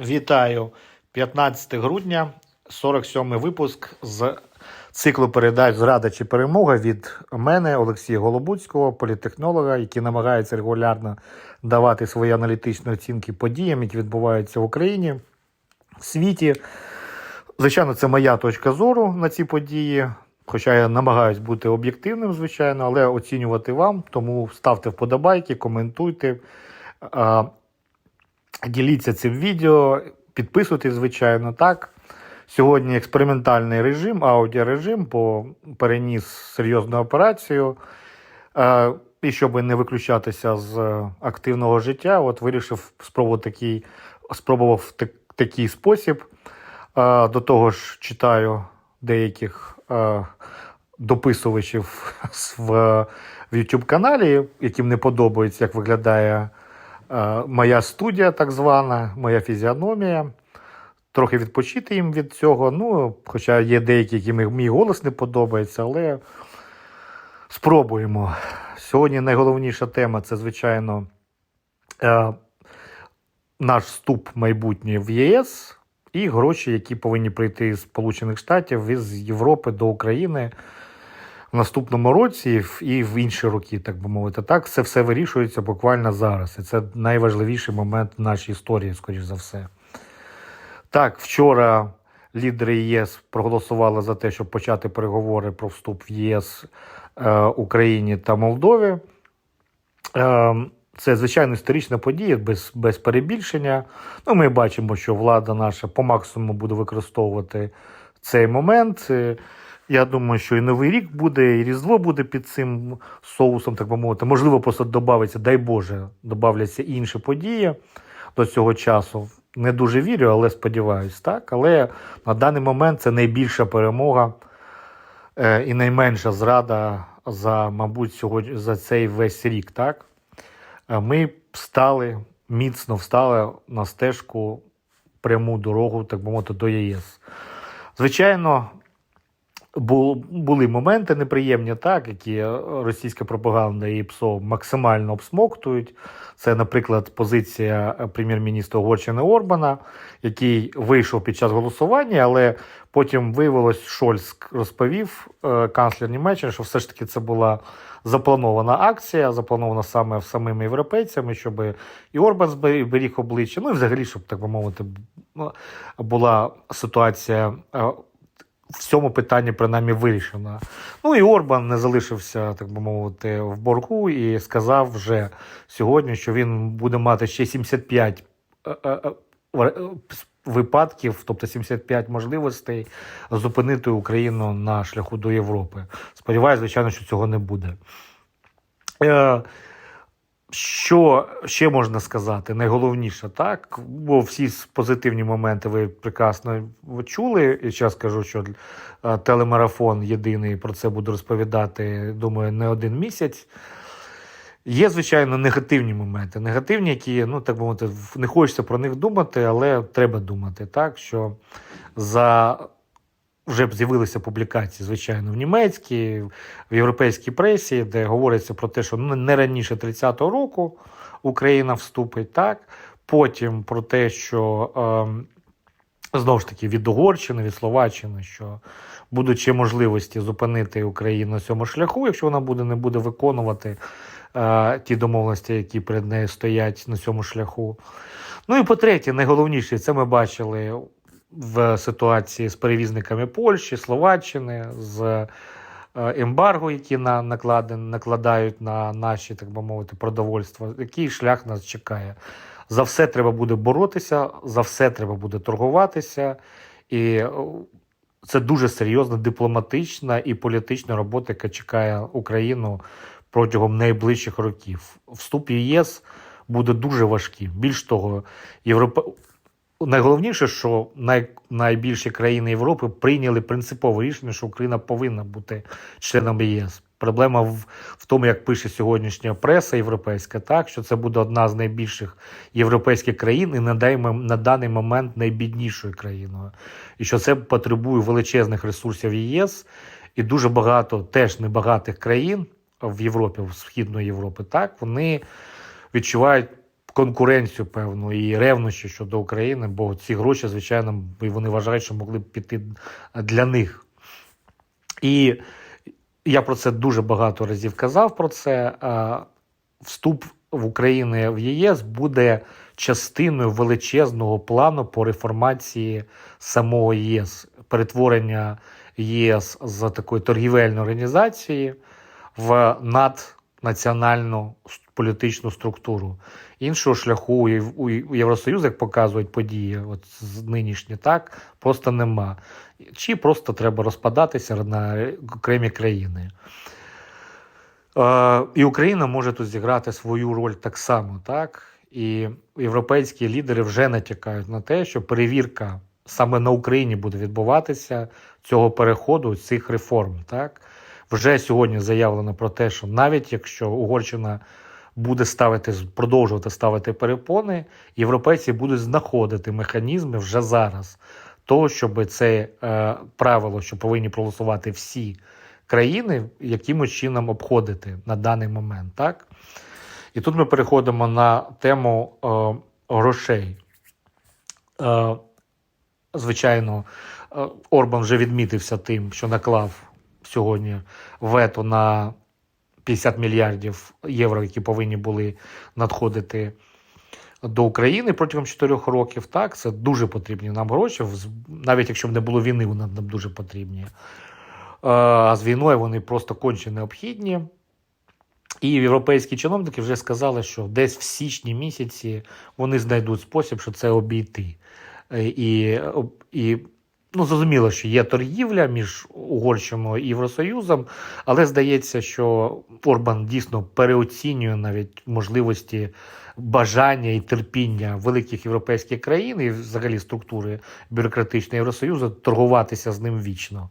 Вітаю 15 грудня, 47 випуск з циклу передач Зрада чи перемога від мене, Олексія Голобуцького, політехнолога, який намагається регулярно давати свої аналітичні оцінки подіям, які відбуваються в Україні, в світі. Звичайно, це моя точка зору на ці події. Хоча я намагаюсь бути об'єктивним, звичайно, але оцінювати вам. Тому ставте вподобайки, коментуйте. Діліться цим відео, підписуйтесь, звичайно, так. Сьогодні експериментальний режим, аудіорежим, бо переніс серйозну операцію. Е, І щоб не виключатися з активного життя, от вирішив спробувати такий, спробував так, такий спосіб. Е, До того ж, читаю деяких е, дописувачів в, YouTube каналі, яким не подобається, як виглядає е, моя студія, так звана, моя фізіономія. Трохи відпочити їм від цього. Ну, хоча є деякі, яким мій голос не подобається, але спробуємо. Сьогодні найголовніша тема це, звичайно, е, наш вступ майбутнє в ЄС і гроші, які повинні прийти з Сполучених Штатів із Європи до України в наступному році і в інші роки, так би мовити. Так, це все вирішується буквально зараз. І це найважливіший момент в нашій історії, скоріш за все. Так, вчора лідери ЄС проголосували за те, щоб почати переговори про вступ в ЄС е, Україні та Молдові. Е, це звичайно історична подія без, без перебільшення. Ну, ми бачимо, що влада наша по максимуму буде використовувати цей момент. Я думаю, що і Новий рік буде, і Різдво буде під цим соусом, так би мовити. Можливо, просто додається, дай Боже, додавляться інші події до цього часу. Не дуже вірю, але сподіваюся, так. Але на даний момент це найбільша перемога е, і найменша зрада за, мабуть, сьогодні за цей весь рік. Так? Е, Ми встали, міцно встали на стежку пряму дорогу, так би мовити, до ЄС. Звичайно, були моменти неприємні, так, які російська пропаганда і ПСО максимально обсмоктують. Це, наприклад, позиція е, прем'єр-міністра Угорщини Орбана, який вийшов під час голосування, але потім виявилось, Шольц розповів е, канцлер Німеччини, що все ж таки це була запланована акція, запланована саме самими європейцями, щоб і Орбан збе- беріг обличчя. Ну і взагалі, щоб так би мовити, ну, була ситуація. В цьому питанні принаймні вирішена. Ну і Орбан не залишився, так би мовити, в боргу і сказав вже сьогодні, що він буде мати ще 75 е, е, е, випадків, тобто 75 можливостей зупинити Україну на шляху до Європи. Сподіваюся, звичайно, що цього не буде. Що ще можна сказати? Найголовніше, так? Бо всі позитивні моменти ви прекрасно чули. І зараз скажу, що е, телемарафон єдиний про це буду розповідати, думаю, не один місяць. Є, звичайно, негативні моменти. Негативні, які, ну так би мовити, не хочеться про них думати, але треба думати, так, що за вже з'явилися публікації, звичайно, в німецькій, в європейській пресі, де говориться про те, що не раніше 30-го року Україна вступить, так. Потім про те, що ем, знову ж таки від Угорщини, від Словаччини, що будуть ще можливості зупинити Україну на цьому шляху, якщо вона буде не буде виконувати е, ті домовленості, які перед нею стоять на цьому шляху. Ну і по-третє, найголовніше, це ми бачили в ситуації з перевізниками Польщі, Словаччини, з е, ембарго, які на, накладен, накладають на наші, так би мовити, продовольство. Який шлях нас чекає? За все треба буде боротися, за все треба буде торгуватися. І е, це дуже серйозна дипломатична і політична робота, яка чекає Україну протягом найближчих років. Вступ в ЄС буде дуже важким. Більш того, Європа... найголовніше, що най... найбільші країни Європи прийняли принципове рішення, що Україна повинна бути членом ЄС. Проблема в, в тому, як пише сьогоднішня преса європейська, так що це буде одна з найбільших європейських країн і на, дай, на даний момент найбіднішою країною. І що це потребує величезних ресурсів ЄС і дуже багато теж небагатих країн в Європі, в Східної Європи, так вони відчувають конкуренцію певну і ревнощі щодо України, бо ці гроші, звичайно, вони вважають, що могли б піти для них. І я про це дуже багато разів казав про це. Вступ в Україну в ЄС буде частиною величезного плану по реформації самого ЄС, перетворення ЄС з такої торгівельної організації в наднаціональну політичну структуру. Іншого шляху у Єв- у Єв- у Євросоюзу, як показують події, от нинішні, так просто нема. Чи просто треба розпадатися на окремі країни. Е, і Україна може тут зіграти свою роль так само, так? І європейські лідери вже натякають на те, що перевірка саме на Україні буде відбуватися цього переходу, цих реформ. Так? Вже сьогодні заявлено про те, що навіть якщо Угорщина буде ставити, продовжувати ставити перепони, європейці будуть знаходити механізми вже зараз того, щоб це е, правило, що повинні проголосувати всі країни, якимось чином обходити на даний момент. Так? І тут ми переходимо на тему е, грошей. Е, звичайно, е, Орбан вже відмітився тим, що наклав сьогодні вето на 50 мільярдів євро, які повинні були надходити до України протягом 4 років. Так, це дуже потрібні нам гроші. Навіть якщо б не було війни, вони нам дуже потрібні. Е, А з війною вони просто конче необхідні. І європейські чиновники вже сказали, що десь в січні місяці вони знайдуть спосіб, що це обійти. Е, І, і ну, зрозуміло, що є торгівля між Угорщиною і Євросоюзом, але здається, що Орбан дійсно переоцінює навіть можливості бажання і терпіння великих європейських країн і взагалі структури бюрократичної Євросоюзу торгуватися з ним вічно.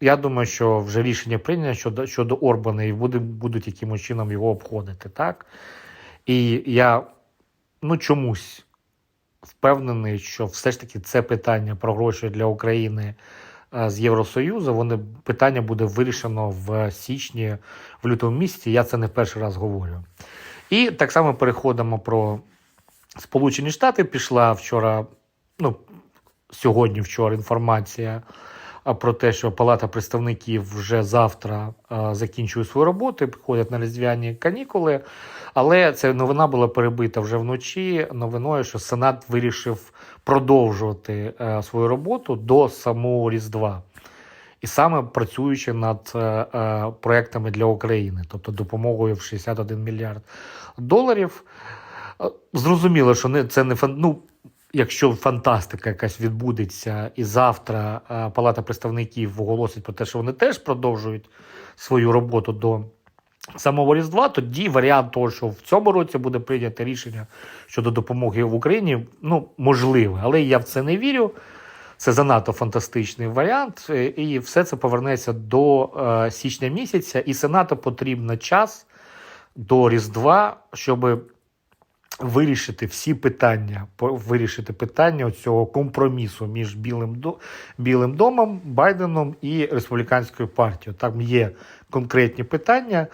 Я думаю, що вже рішення прийнято щодо, щодо Орбана і буде, будуть якимось чином його обходити. Так? І я ну, чомусь впевнений, що все ж таки це питання про гроші для України е, з Євросоюзу, вони, питання буде вирішено в січні, в лютому місяці. Я це не перший раз говорю. І так само переходимо про Сполучені Штати. Пішла вчора, ну, сьогодні вчора інформація про те, що Палата представників вже завтра закінчує свою роботу, приходять на різдвяні канікули. Але ця новина була перебита вже вночі новиною, що Сенат вирішив продовжувати е, свою роботу до самого Різдва. І саме працюючи над е, е, проектами для України, тобто допомогою в 61 мільярд доларів. Е, Зрозуміло, що не це не ну, якщо фантастика якась відбудеться, і завтра е, Палата представників оголосить про те, що вони теж продовжують свою роботу до самого Різдва, тоді варіант того, що в цьому році буде прийнято рішення щодо допомоги в Україні, ну можливе, але я в це не вірю. Це занадто фантастичний варіант, е, і все це повернеться до е, січня місяця, і Сенату потрібно час до Різдва, щоб вирішити всі питання, вирішити питання цього компромісу між Білим, Білим домом, Байденом і республіканською партією. Там є конкретні питання.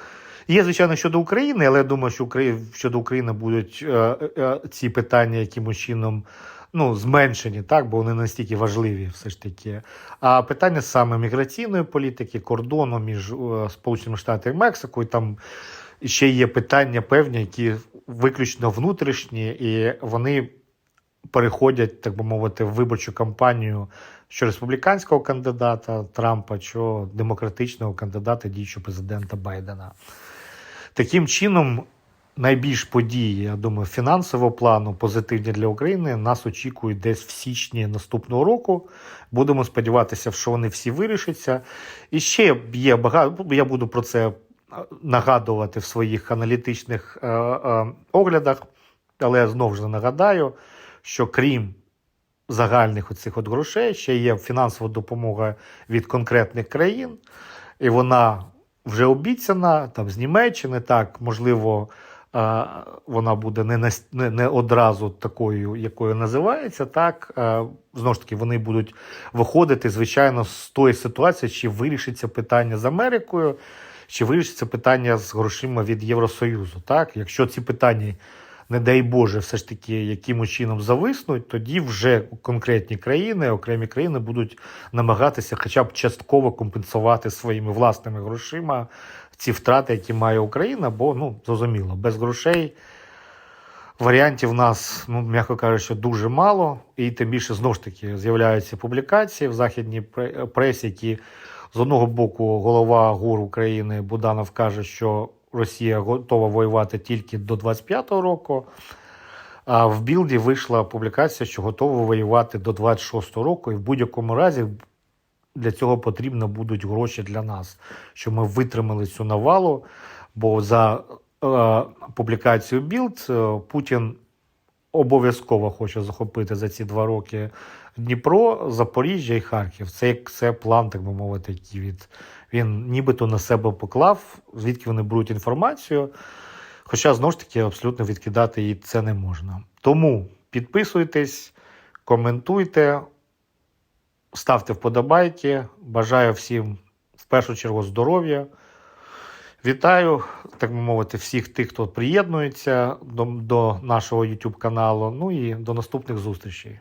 Є, звичайно, щодо України, але я думаю, що Украї... щодо України будуть е, е, ці питання якимось чином ну, зменшені, так, бо вони настільки важливі, все ж таки. А питання саме міграційної політики, кордону між е, Сполученими Штатами і Мексикою, там ще є питання певні, які виключно внутрішні, і вони переходять, так би мовити, в виборчу кампанію що республіканського кандидата Трампа, що демократичного кандидата діючого президента Байдена. Таким чином, найбільш події, я думаю, фінансового плану позитивні для України нас очікують десь в січні наступного року. Будемо сподіватися, що вони всі вирішаться. І ще є багато. Я буду про це нагадувати в своїх аналітичних е, е, оглядах, але я знову ж нагадаю, що крім загальних оцих от грошей ще є фінансова допомога від конкретних країн, і вона вже обіцяна там з Німеччини. Так, можливо, е, вона буде не, нас- не, не одразу такою, якою називається. Так, Е, знову ж таки, вони будуть виходити, звичайно, з тої ситуації, чи вирішиться питання з Америкою, чи вирішиться питання з грошима від Євросоюзу. Так, якщо ці питання не дай Боже, все ж таки якимось чином зависнуть, тоді вже конкретні країни, окремі країни будуть намагатися хоча б частково компенсувати своїми власними грошима ці втрати, які має Україна, бо ну зрозуміло, без грошей. Варіантів в нас, ну, м'яко кажучи, дуже мало, і тим більше знову ж таки з'являються публікації в західній пресі, які з одного боку голова ГУР України Буданов каже, що Росія готова воювати тільки до 25-го року. А в білді вийшла публікація, що готова воювати до 26-го року, і в будь-якому разі для цього потрібно будуть гроші для нас, щоб ми витримали цю навалу. Бо за е, публікацією Білд е, Путін обов'язково хоче захопити за ці два роки Дніпро, Запоріжжя і Харків. Це як це план, так би мовити, який від він нібито на себе поклав, звідки вони беруть інформацію. Хоча знову ж таки абсолютно відкидати її це не можна. Тому підписуйтесь, коментуйте, ставте вподобайки. Бажаю всім в першу чергу здоров'я. Вітаю, так би мовити, всіх тих, хто приєднується до, до нашого YouTube каналу. Ну і до наступних зустрічей.